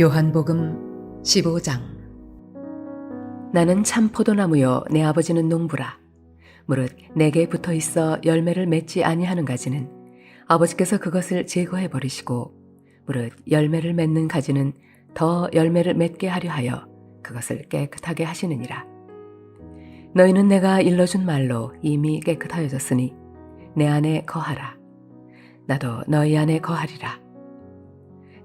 요한복음 15장. 나는 참 포도나무요 내 아버지는 농부라. 무릇 내게 붙어 있어 열매를 맺지 아니하는 가지는 아버지께서 그것을 제거해 버리시고 무릇 열매를 맺는 가지는 더 열매를 맺게 하려 하여 그것을 깨끗하게 하시느니라. 너희는 내가 일러준 말로 이미 깨끗하여졌으니 내 안에 거하라. 나도 너희 안에 거하리라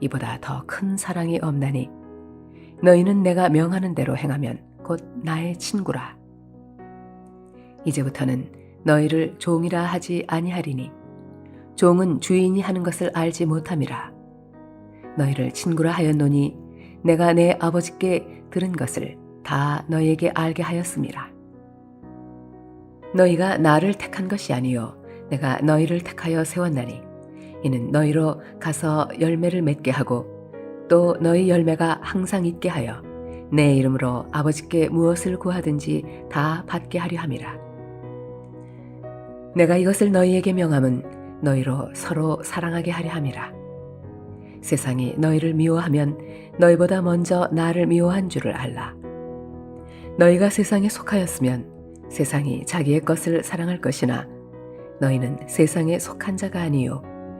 이보다 더 큰 사랑이 없나니 너희는 내가 명하는 대로 행하면 곧 나의 친구라. 이제부터는 너희를 종이라 하지 아니하리니 종은 주인이 하는 것을 알지 못함이라. 너희를 친구라 하였노니 내가 내 아버지께 들은 것을 다 너희에게 알게 하였음이라. 너희가 나를 택한 것이 아니요 내가 너희를 택하여 세웠나니 이는 너희로 가서 열매를 맺게 하고 또 너희 열매가 항상 있게 하여 내 이름으로 아버지께 무엇을 구하든지 다 받게 하려 함이라. 내가 이것을 너희에게 명함은 너희로 서로 사랑하게 하려 함이라. 세상이 너희를 미워하면 너희보다 먼저 나를 미워한 줄을 알라. 너희가 세상에 속하였으면 세상이 자기의 것을 사랑할 것이나 너희는 세상에 속한 자가 아니요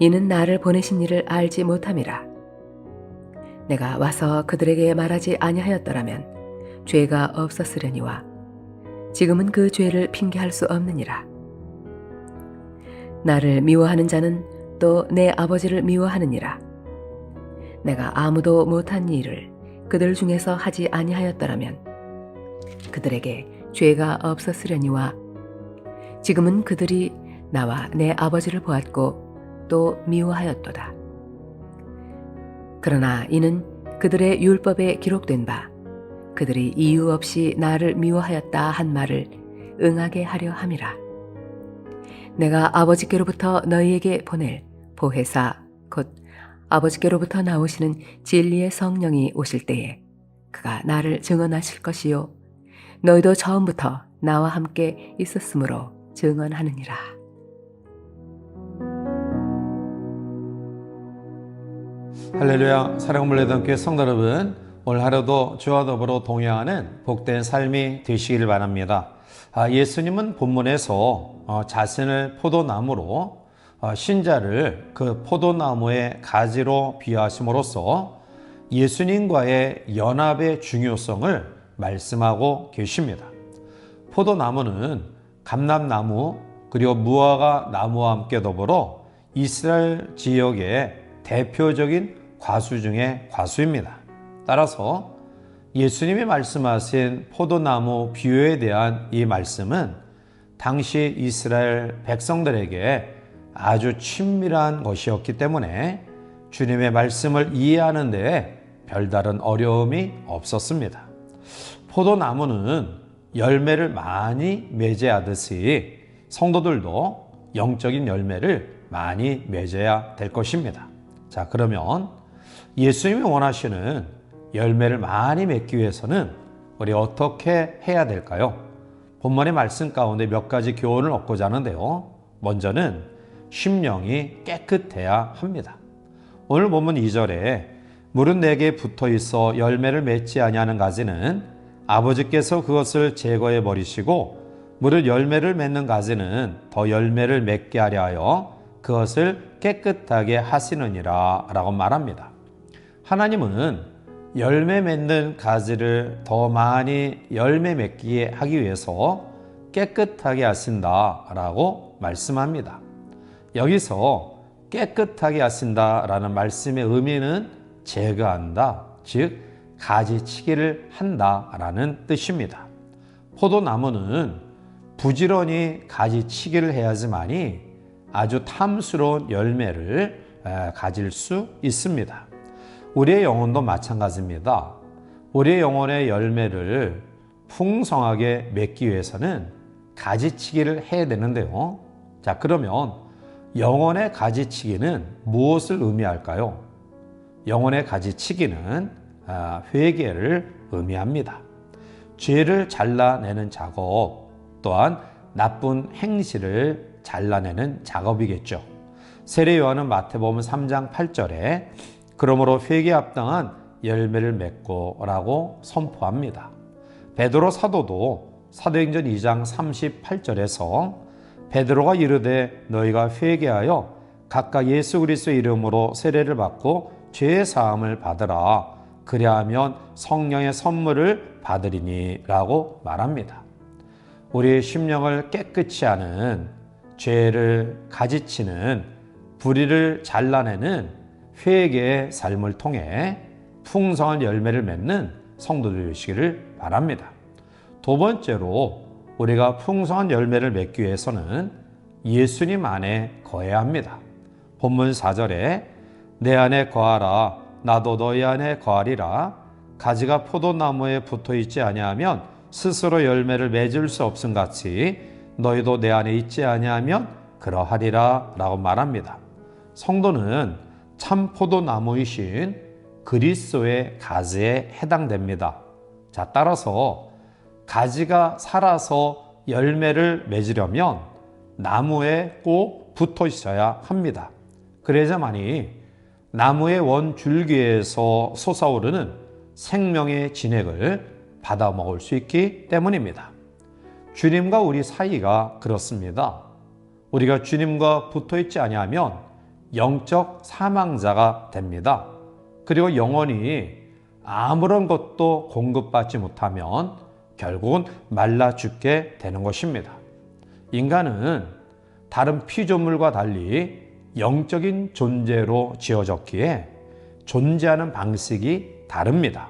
이는 나를 보내신 일을 알지 못함이라. 내가 와서 그들에게 말하지 아니하였더라면 죄가 없었으려니와 지금은 그 죄를 핑계할 수 없느니라. 나를 미워하는 자는 또 내 아버지를 미워하느니라. 내가 아무도 못한 일을 그들 중에서 하지 아니하였더라면 그들에게 죄가 없었으려니와 지금은 그들이 나와 내 아버지를 보았고 또 미워하였도다. 그러나 이는 그들의 율법에 기록된 바 그들이 이유 없이 나를 미워하였다 한 말을 응하게 하려 함이라. 내가 아버지께로부터 너희에게 보낼 보혜사 곧 아버지께로부터 나오시는 진리의 성령이 오실 때에 그가 나를 증언하실 것이요 너희도 처음부터 나와 함께 있었으므로 증언하느니라. 할렐루야. 사랑물레던교회 성도 여러분 오늘 하루도 주와 더불어 동행하는 복된 삶이 되시기를 바랍니다. 아, 예수님은 본문에서 어, 자신을 포도나무로 어, 신자를 그 포도나무의 가지로 비유하심으로써 예수님과의 연합의 중요성을 말씀하고 계십니다. 포도나무는 감람나무 그리고 무화과 나무와 함께 더불어 이스라엘 지역의 대표적인 과수 중의 과수입니다. 따라서 예수님이 말씀하신 포도나무 비유에 대한 이 말씀은 당시 이스라엘 백성들에게 아주 친밀한 것이었기 때문에 주님의 말씀을 이해하는 데 별다른 어려움이 없었습니다. 포도나무는 열매를 많이 맺어야하듯이 성도들도 영적인 열매를 많이 맺어야 될 것입니다. 자, 그러면 예수님이 원하시는 열매를 많이 맺기 위해서는 우리 어떻게 해야 될까요? 본문의 말씀 가운데 몇 가지 교훈을 얻고자 하는데요. 먼저는 심령이 깨끗해야 합니다. 오늘 본문 2절에 물은 내게 붙어 있어 열매를 맺지 아니하는 가지는 아버지께서 그것을 제거해 버리시고 무릇 열매를 맺는 가지는 더 열매를 맺게 하려 하여 그것을 깨끗하게 하시느니라 라고 말합니다. 하나님은 열매 맺는 가지를 더 많이 열매 맺게 하기 위해서 깨끗하게 하신다 라고 말씀합니다. 여기서 깨끗하게 하신다 라는 말씀의 의미는 제거한다, 즉, 가지치기를 한다 라는 뜻입니다. 포도나무는 부지런히 가지치기를 해야지만이 아주 탐스러운 열매를 가질 수 있습니다. 우리의 영혼도 마찬가지입니다. 우리의 영혼의 열매를 풍성하게 맺기 위해서는 가지치기를 해야 되는데요. 자, 그러면 영혼의 가지치기는 무엇을 의미할까요? 영혼의 가지치기는 아, 회개를 의미합니다. 죄를 잘라내는 작업 또한 나쁜 행실을 잘라내는 작업이겠죠. 세례 요한은 마태복음 3장 8절에 그러므로 회개 합당한 열매를 맺고라고 선포합니다. 베드로 사도도 사도행전 2장 38절에서 베드로가 이르되 너희가 회개하여 각각 예수 그리스도의 이름으로 세례를 받고 죄의 사함을 받으라 그리하면 성령의 선물을 받으리니라고 말합니다. 우리의 심령을 깨끗이 하는 죄를 가지치는 불의를 잘라내는 회개의 삶을 통해 풍성한 열매를 맺는 성도들이시기를 바랍니다. 두 번째로 우리가 풍성한 열매를 맺기 위해서는 예수님 안에 거해야 합니다. 본문 4절에 내 안에 거하라 나도 너희 안에 거하리라 가지가 포도나무에 붙어 있지 아니하면 스스로 열매를 맺을 수 없음 같이 너희도 내 안에 있지 아니하면 그러하리라 라고 말합니다. 성도는 참 포도나무이신 그리스도의 가지에 해당됩니다. 자, 따라서 가지가 살아서 열매를 맺으려면 나무에 꼭 붙어 있어야 합니다. 그래야만이 나무의 원 줄기에서 솟아오르는 생명의 진액을 받아 먹을 수 있기 때문입니다. 주님과 우리 사이가 그렇습니다. 우리가 주님과 붙어 있지 아니하면 영적 사망자가 됩니다. 그리고 영원히 아무런 것도 공급받지 못하면 결국은 말라 죽게 되는 것입니다. 인간은 다른 피조물과 달리 영적인 존재로 지어졌기에 존재하는 방식이 다릅니다.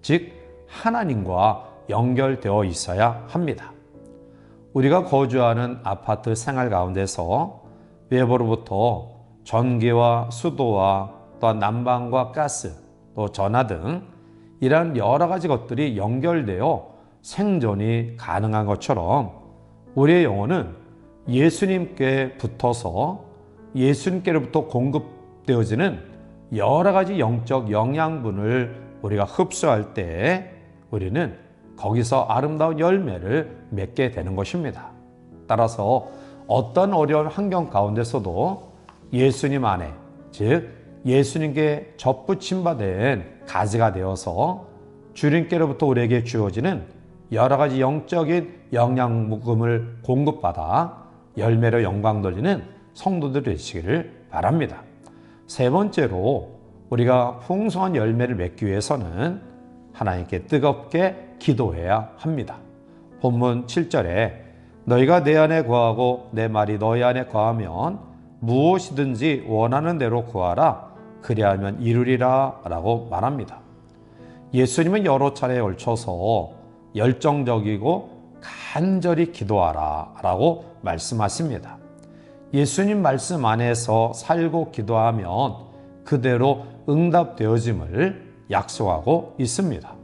즉, 하나님과 연결되어 있어야 합니다. 우리가 거주하는 아파트 생활 가운데서 외부로부터 전기와 수도와 또한 난방과 가스, 또 전화 등 이러한 여러 가지 것들이 연결되어 생존이 가능한 것처럼 우리의 영혼은 예수님께 붙어서 예수님께로부터 공급되어지는 여러 가지 영적 영양분을 우리가 흡수할 때 우리는 거기서 아름다운 열매를 맺게 되는 것입니다. 따라서 어떤 어려운 환경 가운데서도 예수님 안에, 즉, 예수님께 접붙임 받은 가지가 되어서 주님께로부터 우리에게 주어지는 여러 가지 영적인 영양분을 공급받아 열매로 영광 돌리는 성도들 되시기를 바랍니다. 세 번째로 우리가 풍성한 열매를 맺기 위해서는 하나님께 뜨겁게 기도해야 합니다. 본문 7절에 너희가 내 안에 거하고 내 말이 너희 안에 거하면 무엇이든지 원하는 대로 구하라 그리하면 이루리라 라고 말합니다. 예수님은 여러 차례에 걸쳐서 열정적이고 간절히 기도하라 라고 말씀하십니다. 예수님 말씀 안에서 살고 기도하면 그대로 응답되어짐을 약속하고 있습니다.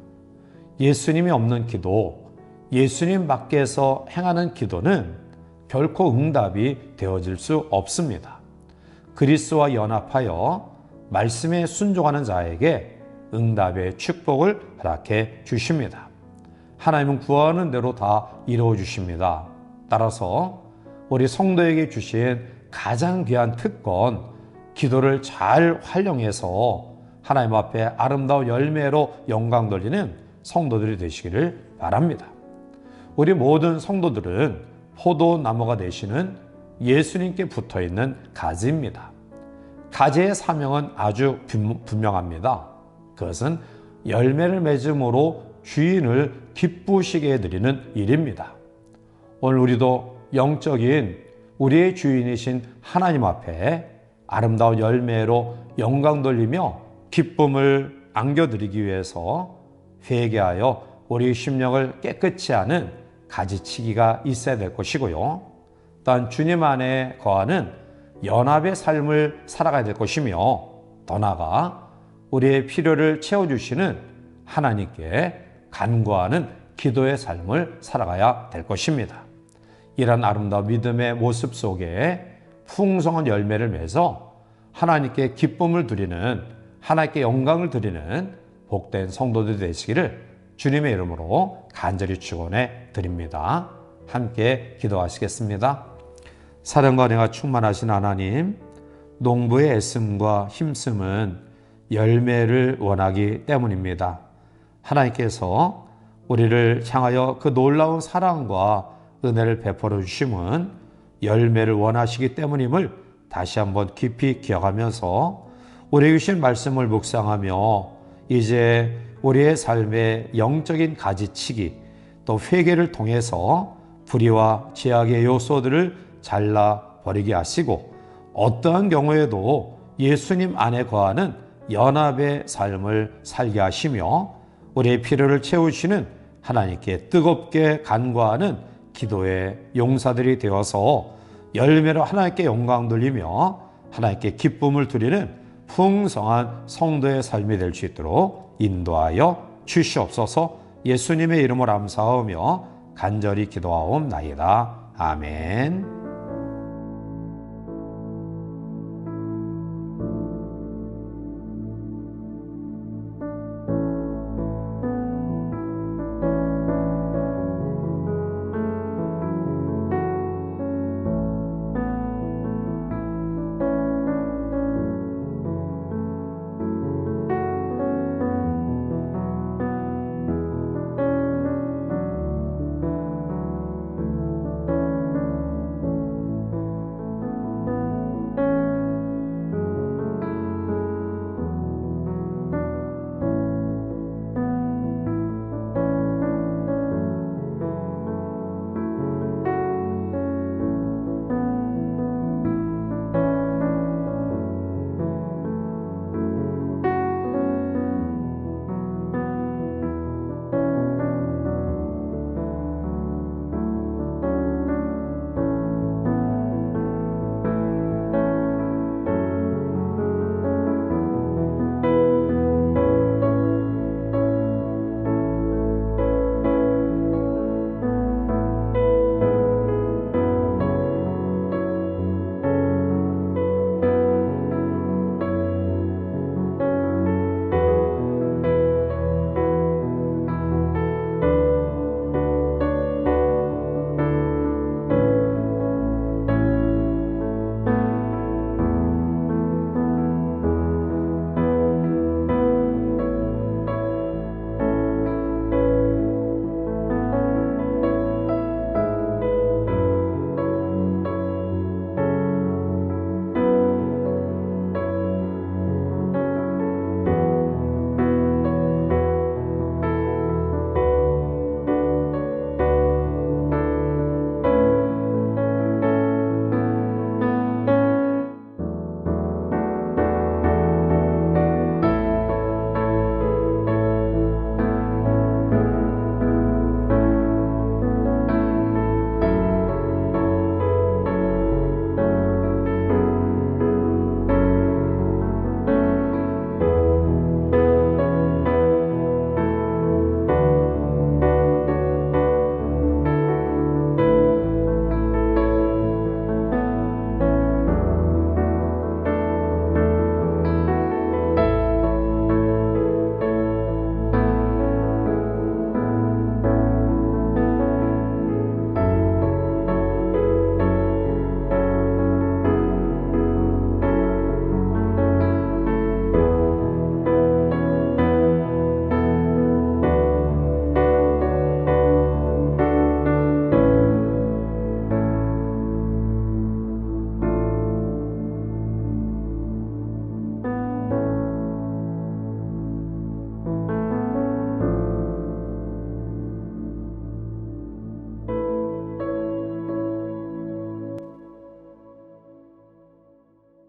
예수님이 없는 기도, 예수님 밖에서 행하는 기도는 결코 응답이 되어질 수 없습니다. 그리스도와 연합하여 말씀에 순종하는 자에게 응답의 축복을 허락해 주십니다. 하나님은 구하는 대로 다 이루어 주십니다. 따라서 우리 성도에게 주신 가장 귀한 특권, 기도를 잘 활용해서 하나님 앞에 아름다운 열매로 영광 돌리는 성도들이 되시기를 바랍니다. 우리 모든 성도들은 포도나무가 되시는 예수님께 붙어 있는 가지입니다. 가지의 사명은 아주 분명합니다. 그것은 열매를 맺음으로 주인을 기쁘시게 해드리는 일입니다. 오늘 우리도 영적인 우리의 주인이신 하나님 앞에 아름다운 열매로 영광 돌리며 기쁨을 안겨드리기 위해서 회개하여 우리 심령을 깨끗이 하는 가지치기가 있어야 될 것이고요. 또한 주님 안에 거하는 연합의 삶을 살아가야 될 것이며 더 나아가 우리의 필요를 채워주시는 하나님께 간구하는 기도의 삶을 살아가야 될 것입니다. 이런 아름다운 믿음의 모습 속에 풍성한 열매를 맺어 하나님께 기쁨을 드리는 하나님께 영광을 드리는 복된 성도들 되시기를 주님의 이름으로 간절히 축원해 드립니다. 함께 기도하시겠습니다. 사랑과 은혜가 충만하신 하나님, 농부의 애씀과 힘씀은 열매를 원하기 때문입니다. 하나님께서 우리를 향하여 그 놀라운 사랑과 은혜를 베풀어 주심은 열매를 원하시기 때문임을 다시 한번 깊이 기억하면서 우리에게 주신 말씀을 묵상하며 이제 우리의 삶의 영적인 가지치기 또 회개를 통해서 불의와 제약의 요소들을 잘라 버리게 하시고 어떠한 경우에도 예수님 안에 거하는 연합의 삶을 살게 하시며 우리의 필요를 채우시는 하나님께 뜨겁게 간구하는 기도의 용사들이 되어서 열매로 하나님께 영광 돌리며 하나님께 기쁨을 드리는 풍성한 성도의 삶이 될 수 있도록 인도하여 주시옵소서 예수님의 이름을 암사하며 간절히 기도하옵나이다. 아멘.